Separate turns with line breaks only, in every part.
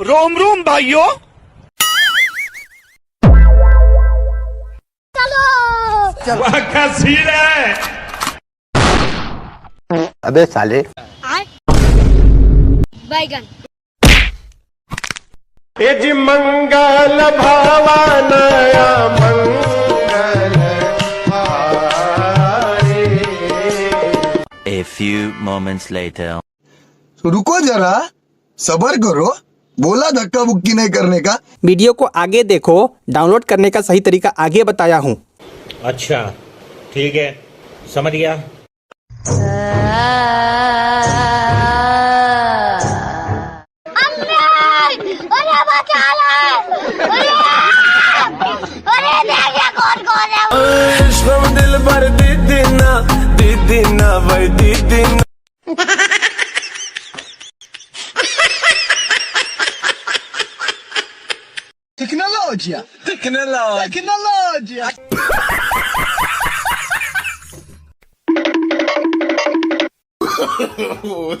रोम रोम भाइयों।
सीन है।
अबे साले।
बैगन
जी मंगल भावानया मंगल
A few moments later.
So, रुको जरा सबर करो। बोला धक्का बुक्की नहीं करने का।
वीडियो को आगे देखो डाउनलोड करने का सही तरीका आगे बताया हूँ।
अच्छा ठीक है समझ गया।
अरे बचा ले अरे अरे देखिए कौन कौन है
दिल भर दीदी ना दीदी ना भाई दीदी ना।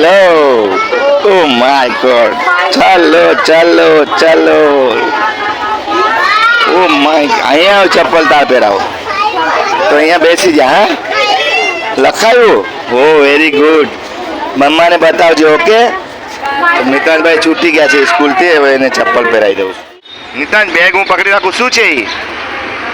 ચાલો. Oh my god. ચાલો ચાલો ચાલો. ઓ માય અહીંયા ચપ્પલ તા પહેરાવો. તો અહીંયા બેસી જા, હા? લખાયું? ઓ વેરી ગુડ મમ્માને બતાવજો, ઓકે? નિતાંતભાઈ છૂટી ગયા છે સ્કૂલથી, હવે એને ચપ્પલ પહેરાવી દઉં. નિતાંત બેગ હું પકડી રાખું. શું છે એ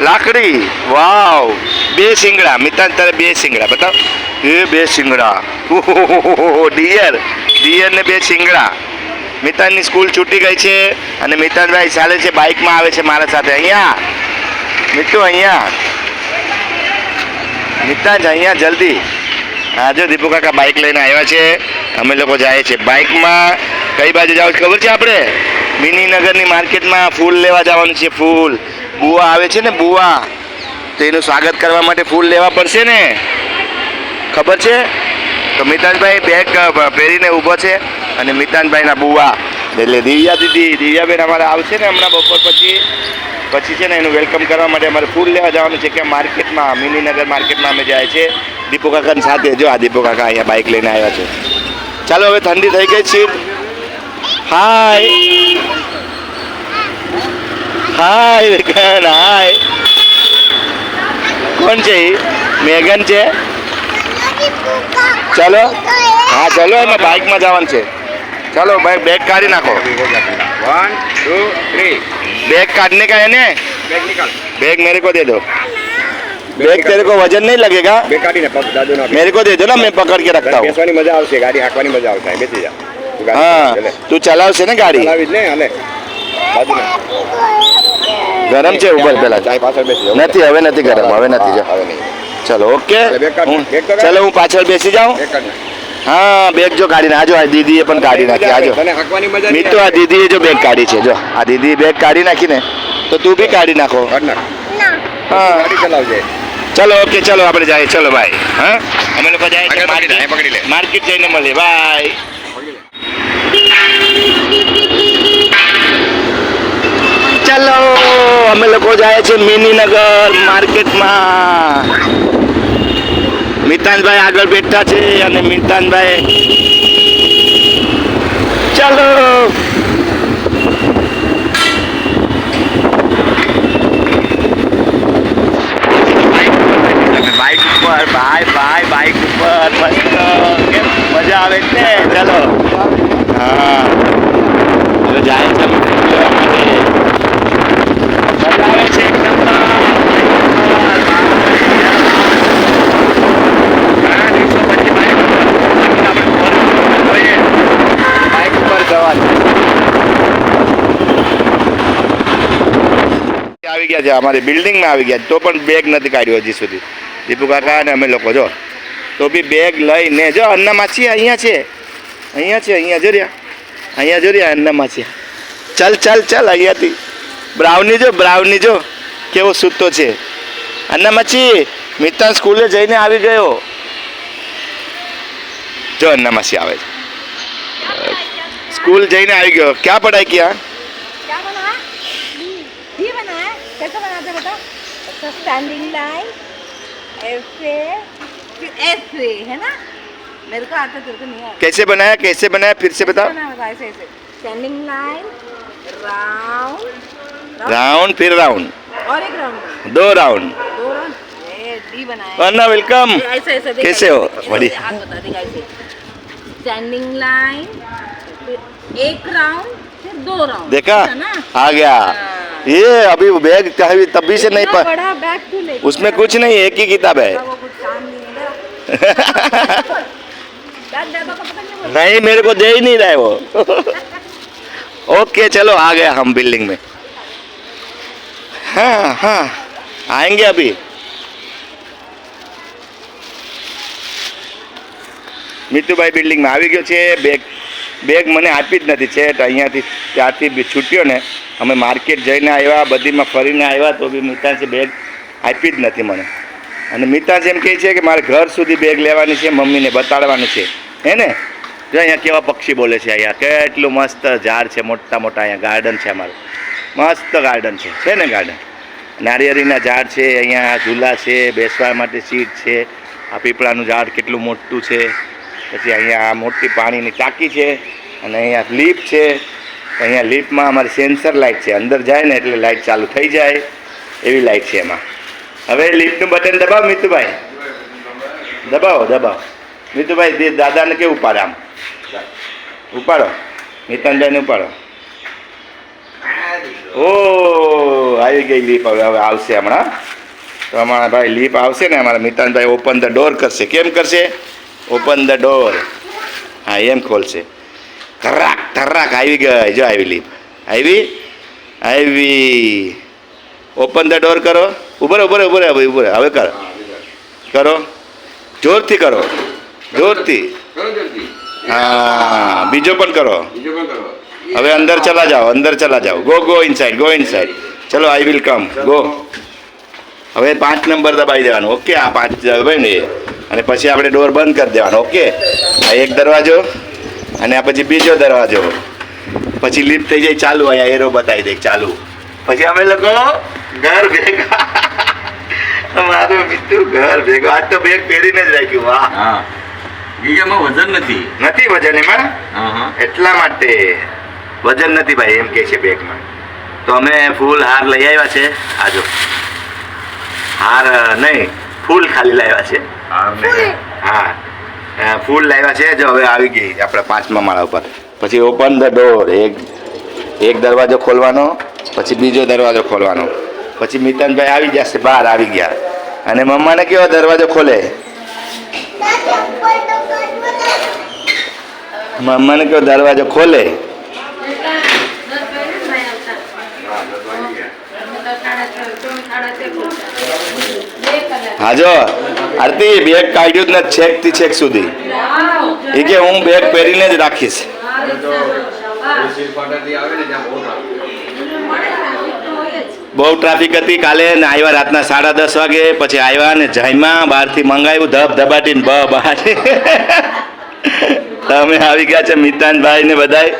લાકડી. વાવ. બે શિંગડા. મિતાન તારે બે શિંગડા. બતાવ. એ બે શિંગડા. ઓહો ડિયર. ડિયર ને બે શિંગડા. મિતાનની સ્કૂલ છૂટી ગઈ છે અને મિતાનભાઈ ચાલે છે બાઇકમાં આવે છે મારા સાથે. અહીંયા. મિત્તુ અહીંયા. મિતાન અહીંયા જલ્દી. હા જો દીપુ કાકા બાઇક લઈને આવ્યા છે. અમે લોકો જાય છે બાઇકમાં. કઈ બાજુ જાવ ખબર છે આપણે? મિનીનગરની માર્કેટમાં ફૂલ લેવા જવાનું છે ફૂલ. બુવા આવે છે ને બુવા, તો એનું સ્વાગત કરવા માટે ફૂલ લેવા પડશે ને? ખબર છે? તો મિતાનભાઈ બેગ પહેરીને ઊભો છે અને મિતાનભાઈના બુવા. એટલે દિવ્યા દીદી, દિવ્યાબેન અમારે આવશે ને હમણાં બપોર પછી. પછી છે ને એનું વેલકમ કરવા માટે અમારે ફૂલ લેવા જવાનું છે કે માર્કેટમાં, મિનીનગર માર્કેટમાં અમે જાય છે. દીપુ કાકાની સાથે. જો આ દીપુ કાકા અહીંયા બાઇક લઈને આવ્યા છે. ચાલો, હવે ઠંડી થઈ ગઈ છે. Hi hi Megan hi. કોણ છે મેગન છે? ચાલો. હા ચાલો એમાં બાઇકમાં જવાનું છે. ચાલો ભાઈ બેગ કાઢી નાખો.
વન ટુ થ્રી
બેગ કાઢને का है ने
बैग निकाल
बैग मेरे को दे दो बैग तेरे को वजन नहीं लगेगा
बैग काटी ना पकड़ दो ना
मेरे को दे दो ना मैं पकड़
બેસવાની મજા આવશે ગાડી હાંકવાની મજા આવશે. બેસી જા. હા
તું ચલાવશે ને ગાડી?
ચલાવી જ ને હાલે. બાજુ
ગરમ છે ઉપર પેલા. નથી હવે નથી ગરમ હવે નથી જા ચલો ઓકે. ચલો હું પાછળ બેસી જાઉં. હા બેગ જો કાઢી આજો આ દીદીએ પણ કાઢી નાખી આજો મીઠો આ દીદીએ જો બેગ કાઢી છે જો. આ દીદીએ બેગ કાઢી નાખીને તો તું બી કાઢી નાખો. હા. ચલો ઓકે ચલો આપણે જાય ચલો ભાઈ. હા? અમે લોકો જાય. માર્કેટ જઈને મળીએ. બાય. લોકો જાય છે મિનીનગર માર્કેટમાં. મિતાનભાઈ આગળ બેઠા છે અને મિતાનભાઈ ચાલો. બાઇક ઉપર ભાઈ ભાઈ બાઇક ઉપર, મસ્ત મજા આવે છે? ચલો. હા. જાય છે અમે ફૂલ લેવા માટે મજા આવે ગયા છે, અમારી બિલ્ડિંગમાં આવી ગયા. તો પણ બેગ નથી કાઢ્યો હજી સુધી. દીપુ કાકા અને અમે લોકો, જો. તો બી બેગ લઈને, જો અન્ના માછી અહીંયા છે અહીંયા છે અહીંયા જો રહ્યા. અહીંયા જો રહ્યા અન્ના માછી ચાલ ચાલ ચાલ, અહીંયાથી. બ્રાઉની જો બ્રાઉની જો કેવો સૂતો છે અન્ના માછી મિતાન સ્કૂલે જઈને આવી ગયો જો અન્ના માસી આવે છે स्कूल जैन आई गयो क्या पढ़ाई किया
क्या बना है भी बना है कैसे बनाते बेटा अच्छा स्टैंडिंग लाइन ऐसे फिर ऐसे है ना मेरे को आता तेरे को नहीं आता
कैसे बनाया कैसे बनाया फिर से बताओ
बना बता ऐसे ऐसे स्टैंडिंग लाइन राउंड
राउंड फिर राउंड।
और एक राउंड।
दो राउंड। अन्ना वेलकम कैसे हो?
बढ़िया स्टैंडिंग लाइन एक राउंड फिर दो राउंड।
देखा? आ गया। ये अभी बैग कभी तभी से नहीं पढ़ा उसमें कुछ नहीं एक ही किताब है।
नहीं
मेरे को दे ही नहीं रहा है वो। ओके चलो आ गया हम बिल्डिंग में। हाँ हाँ आएंगे अभी મિતુભાઈ બિલ્ડિંગમાં આવી ગયો છે બેગ બેગ મને આપી જ નથી છે તો અહીંયાથી ત્યાંથી બી છૂટ્યો ને અમે માર્કેટ જઈને આવ્યા બધીમાં ફરીને આવ્યા તો બી મિતાંશે બેગ આપી જ નથી મને અને મિતાંશ એમ કહે છે કે મારે ઘર સુધી બેગ લેવાની છે મમ્મીને બતાડવાની છે હે ને જો અહીંયા કેવા પક્ષી બોલે છે અહીંયા કેટલું મસ્ત ઝાડ છે મોટા મોટા અહીંયા ગાર્ડન છે અમારું મસ્ત ગાર્ડન છે છે ને ગાર્ડન નારિયેળીના ઝાડ છે, અહીંયા ઝૂલા છે, બેસવા માટે સીટ છે, આ પીપળાનું ઝાડ કેટલું મોટું છે, પછી અહીંયા આ મોટી પાણીની ટાંકી છે અને અહીંયા લીપ છે. અહીંયા લીપમાં અમારી સેન્સર લાઇટ છે, અંદર જાય ને એટલે લાઇટ ચાલુ થઈ જાય, એવી લાઇટ છે એમાં. હવે લીફ્ટનું બટન દબાવો મિતુભાઈ. દબાવો દબાવો. મિતુભાઈ દાદાને કેવું ઉપાડે આમ? ઉપાડો. મિતનભાઈને ઉપાડો. ઓ આવી ગઈ લીપ હવે હવે આવશે હમણાં. તો અમારા ભાઈ લીપ આવશે ને અમારા મિતાનભાઈ ઓપન ધ ડોર કરશે. કેમ કરશે? ઓપન ધ ડોર હા એમ ખોલશે. ધરાક ધરાક આવી ગઈ. જો આવી લીપ આવી? આવી. ઓપન ધ ડોર કરો. ઉભરે ઉભરે ઉભરે હવે ઉભરે. હવે કરો. કરો. જોરથી કરો. જોરથી. હા બીજો પણ કરો. હવે અંદર ચલા જાઓ અંદર ચલા જાઓ. Go go inside go inside ચલો આઈ વિલ કમ ગો હવે પાંચ નંબર દબાવી દેવાનો. ઓકે આ પાંચ દબાવી ને અને પછી આપણે ડોર બંધ કરી દેવાનો. ઓકે આ એક દરવાજો અને આ પછી બીજો દરવાજો. પછી લિફ્ટ થઈ જાય ચાલુ. અહીંયા એરો બતાવી દે ચાલુ. પછી અમે લોકો ઘર ભેગા. મારું મિત્ર ઘર ભેગો. આજ તો બેગ પહેરીને જ રાખ્યું. વાહ.
હા. ગીગામાં વજન નથી.
નથી વજન એમાં? એટલા માટે. વજન નથી ભાઈ એમ કે છે બેગમાં તો અમે ફૂલ હાર લઈ આવ્યા છે. આજો હાર નહીં ફૂલ ખાલી લાવ્યા છે. હા. ફૂલ લાવ્યા છે. જો હવે આવી ગઈ આપણે પાંચમા માળા ઉપર. પછી ઓપન ધ ડોર એક એક દરવાજો ખોલવાનો પછી બીજો દરવાજો ખોલવાનો. પછી મિતનભાઈ આવી જશે બહાર આવી ગયા. અને મમ્માને કેવો દરવાજો ખોલે? મમ્માને કેવો દરવાજો ખોલે? હા જો આરતી બેગ કાઢ્યું નથી છેકથી છેક સુધી. એ કે હું બેગ પહેરીને જ રાખીશ. બહુ ટ્રાફિક હતી કાલે ને આવ્યા રાતના સાડા દસ વાગે, પછી આવ્યા ને જાયમાં, બહારથી મંગાવ્યું ધબ ધબાટીને બ, બહાર. તમે આવી ગયા છે મિતાનભાઈ ને બધાય.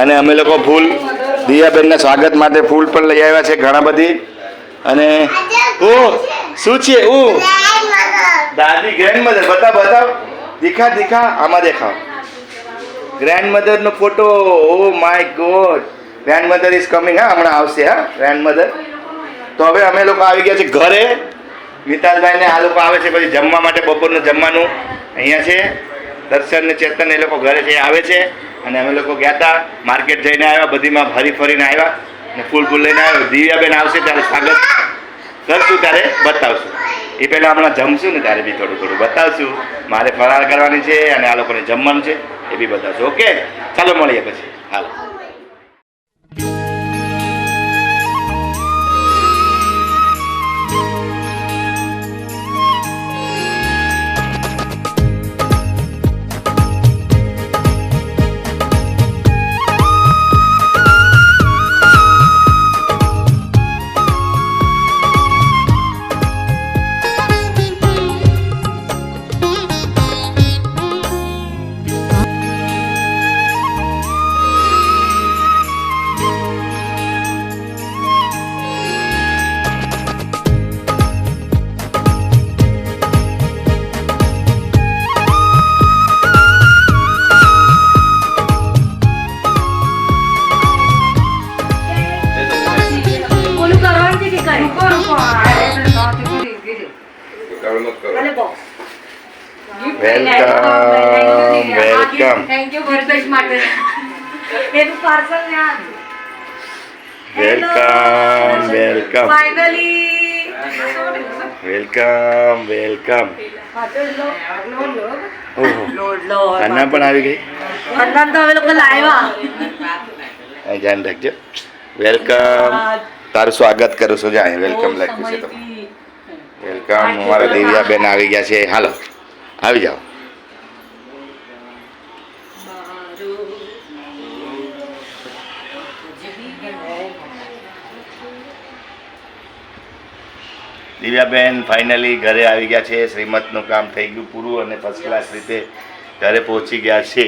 અને અમે લોકો ફૂલ દિયાબેનના સ્વાગત માટે ફૂલ પણ લઈ આવ્યા છે ઘણા બધી. અને ઓ, શું છે? ઓ. દાદી ગ્રેન્ડ મધર બતાવ બતાવ. દેખા દેખા, આમાં દેખાવ. Grandmother no photo oh my god grandmother is coming હા, હમણાં આવશે, હા ગ્રેન્ડ મધર તો હવે અમે લોકો આવી ગયા છે ઘરે. મિતાલભાઈ ને આ લોકો આવે છે પછી જમવા માટે, બપોરનું જમવાનું. અહીંયા છે. દર્શન ને ચેતન એ લોકો ઘરે છે, આવે છે. અને અમે લોકો ગયા હતા માર્કેટ જઈને આવ્યા, બધીમાં ફરી ફરીને આવ્યા ને ફૂલ ફૂલ લઈને આવ્યા. દિવ્યાબેન આવશે ત્યારે સ્વાગત કરશું, ત્યારે બતાવશું. એ પહેલાં હમણાં જમશું ને ત્યારે બી થોડું થોડું બતાવશું. મારે ફરાર કરવાની છે અને આ લોકોને જમવાનું છે, એ બી બતાવશું. ઓકે ચાલો મળીએ પછી. હાલો. વેલકમ વેલકમ
માટે. એનું
parcel welcome
welcome
finally welcome welcome Anna પણ આવી ગઈ.
અન્નાન તો અમે લોકો લાવ્યા.
ધ્યાન રાખજો. વેલકમ તારું સ્વાગત કરું છું. જાય વેલકમ લખ્યું છે તમે વેલકમ અમારા દિવ્યાબેન આવી ગયા છે. હાલો આવી જાઓ. દિવ્યાબેન ફાઇનલી ઘરે આવી ગયા છે. શ્રીમતનું કામ થઈ ગયું પૂરું અને ફર્સ્ટ ક્લાસ રીતે ઘરે પહોંચી ગયા છે.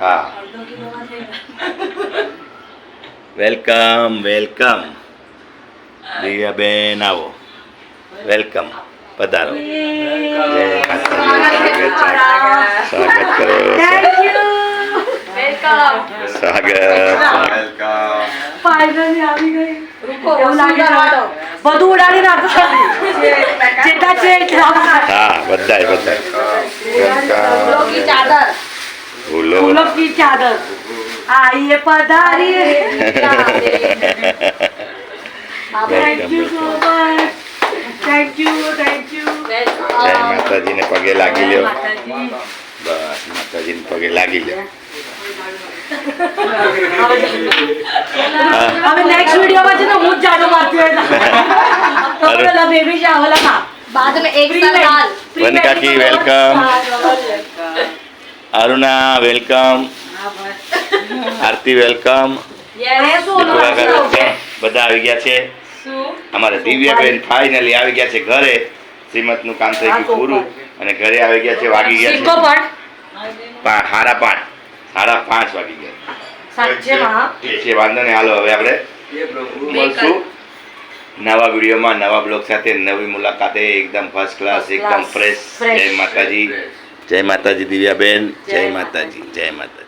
હા. વેલકમ વેલકમ દિવ્યાબેન આવો. વેલકમ પધારો. સ્વાગત કરો. સ્વાગત.
બધું ઉડાડી નાખો જેટલા છે
હા બધાય બધાય. વેલકમ
ચાદર.
ભૂલો.
ફૂલો કી ચાદર આઈએ પધારી
માતાજીને પગે લાગી લ્યો. બસ માતાજીને પગે લાગી લ્યો.
હવે નેક્સ્ટ વિડિયોમાં છે ને હું જ જાડો મારતી હોય પેલા બેબી છે
ઓલા બાદ મે એક સાલ
હાલ વનકા કી welcome. Aruna welcome. Aarti welcome. બધા આવી ગયા છે. અમારા દિવ્યાબેન ફાઇનલી આવી ગયા છે ઘરે. શ્રીમતનું કામ થઈ ગયું પૂરું અને ઘરે આવી ગયા છે વાગી ગયા છે. સાડા પાંચ સાડા પાંચ વાગી ગયા. છે વાંધો નહીં હાલો હવે આપણે મળશું. નવા વિડીયોમાં નવા બ્લોગ સાથે નવી મુલાકાતે એકદમ ફર્સ્ટ ક્લાસ એકદમ ફ્રેશ જય માતાજી. જય માતાજી દિવ્યાબેન. જય માતાજી જય માતાજી.